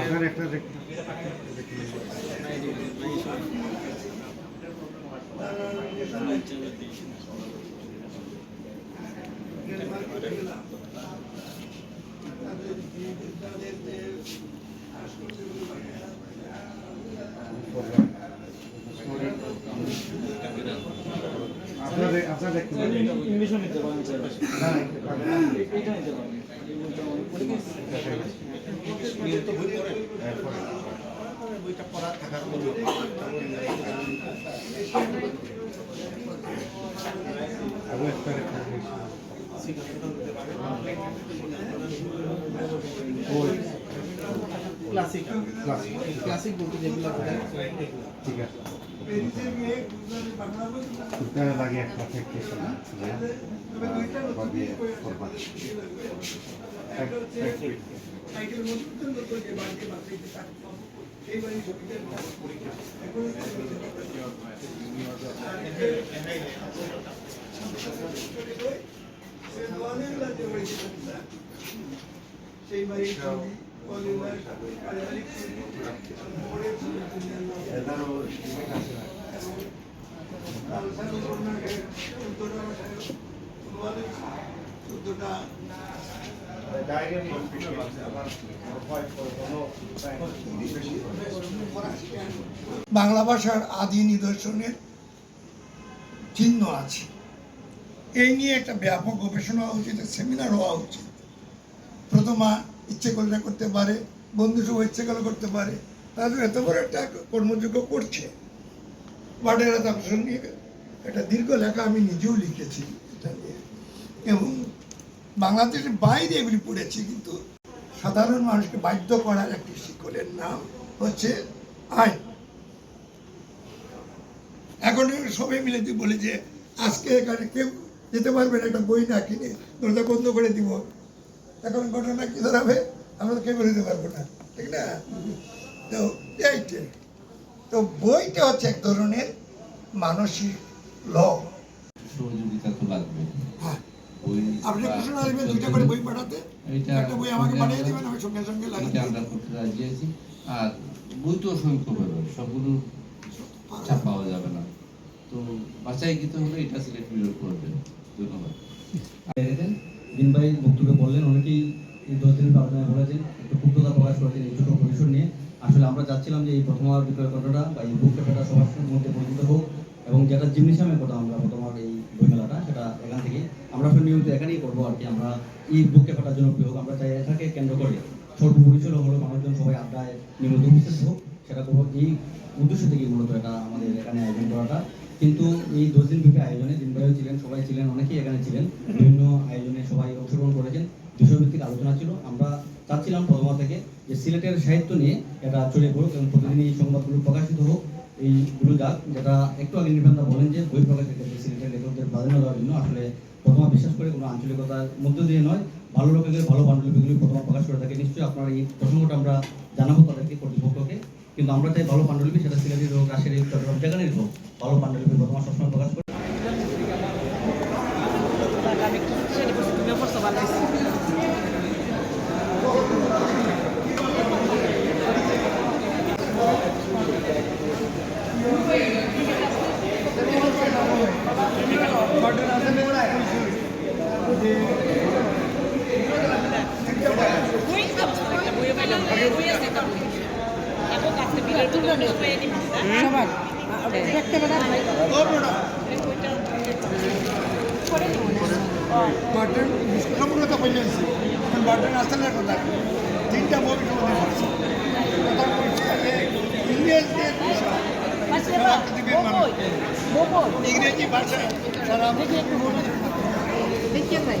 Sir একটা দেখ। আপনাদের আপনাদের একটু ইংলিশও নিতে পারেন স্যার না এইটা নিতে পারেন। বইটা পড়া থাকার মতো ক্লাসিক ক্লাসিক ক্লাসিক বলতে যেগুলো ঠিক আছে। লাগে একটা থেকে সেই বাড়ি কলিমার পারিবারিক চোদ্দটা বাংলা ভাষার আদি নিদর্শনের চিহ্ন আছে। এই নিয়ে একটা ব্যাপক গবেষণা হওয়া উচিত সেমিনার হওয়া উচিত। প্রথমা ইচ্ছে করলে করতে পারে বন্ধু সব ইচ্ছে করলে করতে পারে। তাহলে এত বড় একটা কর্মযোগ্য করছে। ওয়ার্ডের তাপসন নিয়ে একটা দীর্ঘ লেখা আমি নিজেও লিখেছি এটা নিয়ে। এবং বাংলাদেশের বাইরে এগুলি পড়েছি, কিন্তু সাধারণ মানুষকে বাধ্য করার একটি শিকলের নাম হচ্ছে আইন। এখন সবাই মিলে তুই বলি যে আজকে এখানে কেউ যেতে পারবে না, একটা বই না কিনে দরজা বন্ধ করে দিব। এখন ঘটনা কি দাঁড়াবে আমরা কেউ বেরোতে পারব না, ঠিক না? তো এইটাই তো বইটা হচ্ছে এক ধরনের মানসিক ল সহযোগিতা তো লাগবে। হ্যাঁ। আপনি বা- কুশল দুইটা করে বই পাঠাতে। একটা বই আমাকে পাঠিয়ে দেবেন আমি সঙ্গে সঙ্গে লাগিয়ে আমরা করতে রাজি আছি। আর বই তো অসংখ্য পাবে সবগুলো ছাপ পাওয়া যাবে না। তো বাছাই কিছু হলে এটা সিলেক্ট বিরোধ করবেন। ধন্যবাদ। দিন ভাই বক্তব্যে বললেন অনেকেই এই দশ দিনের আলোচনায় বলেছেন একটু ক্ষুব্ধতা প্রকাশ করেছেন এই ছোট পরিসর নিয়ে। আসলে আমরা চাচ্ছিলাম যে এই প্রথম আর বিক্রয় কথাটা বা এই বুক পেপারটা সবার মধ্যে পরিচিত হোক এবং যেটা জিমনিশামের কথা আমরা প্রথমার এই বইমেলাটা, সেটা এখান থেকে আমরা আসলে নিয়মিত এখানেই করব আর কি। আমরা এই বুক পেপারটার জন্য হোক, আমরা চাই এটাকে কেন্দ্র করে স্বল্প পরিসর হলো মানুষজন সবাই আড্ডায় নিয়মিত উপস্থিত হোক, সেটা করব এই উদ্দেশ্য থেকে মূলত এটা আমাদের এখানে আয়োজন করাটা। কিন্তু এই দশ দিন ব্যাপী আয়োজনে দিনবাইও ছিলেন, সবাই ছিলেন, অনেকেই এখানে ছিলেন, বিভিন্ন আয়োজনে সবাই অংশগ্রহণ করেছেন, বিষয়ভিত্তিক আলোচনা ছিল। আমরা চাচ্ছিলাম প্রথমা থেকে যে সিলেটের সাহিত্য নিয়ে এটা চলে পড়ুক এবং প্রতিদিন এই সংবাদগুলো প্রকাশিত হোক এইগুলো যাক যেটা একটু আগে নির্বান্ধা বলেন যে বই প্রকাশের ক্ষেত্রে সিলেটের লেখকদের প্রাধান্য দেওয়ার জন্য আসলে প্রথমা বিশ্বাস করে কোনো আঞ্চলিকতার মধ্য দিয়ে নয়, ভালো লোকেদের ভালো পাণ্ডুলিপিগুলি প্রথমা প্রকাশ করে থাকে। নিশ্চয়ই আপনার এই প্রসঙ্গটা আমরা জানাব তাদেরকে কর্তৃপক্ষকে। কিন্তু আমরা চাই ভালো পাণ্ডুলিপি সেটা সিলেটের হোক হোক, চট্টগ্রাম যেখানেই হোক, ভালো পাণ্ডুলিপি প্রথমা সবসময় প্রকাশ করে আমি একটু সেটা করছি তুমিও করছ ভালো হয়েছে বই অবস্থা একটা বইও পাইলাম না বই আছে তো এখন কাছে বিলের জন্য পেয়ে নিবি সবার বাটন সম্পূর্ণ তো বললেন বাটন আসলে কথা তিনটা কথা বলছি যে ইংরেজদের ভাষা ইংরেজি ভাষা সারা যাই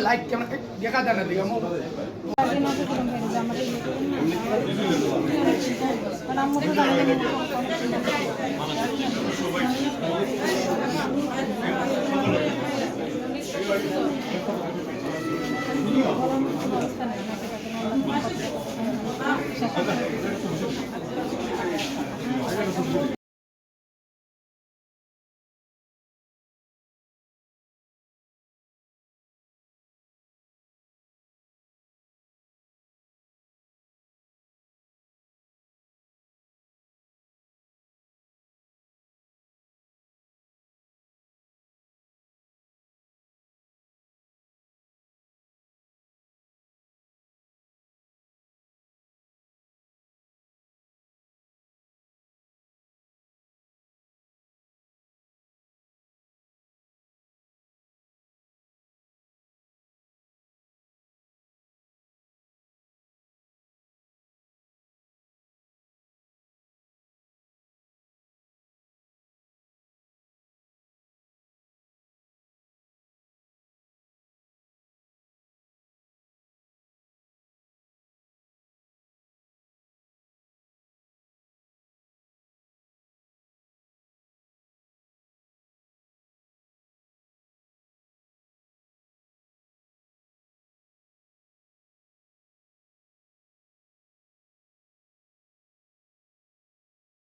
লাইট কেমন দেখা যায় না দিকে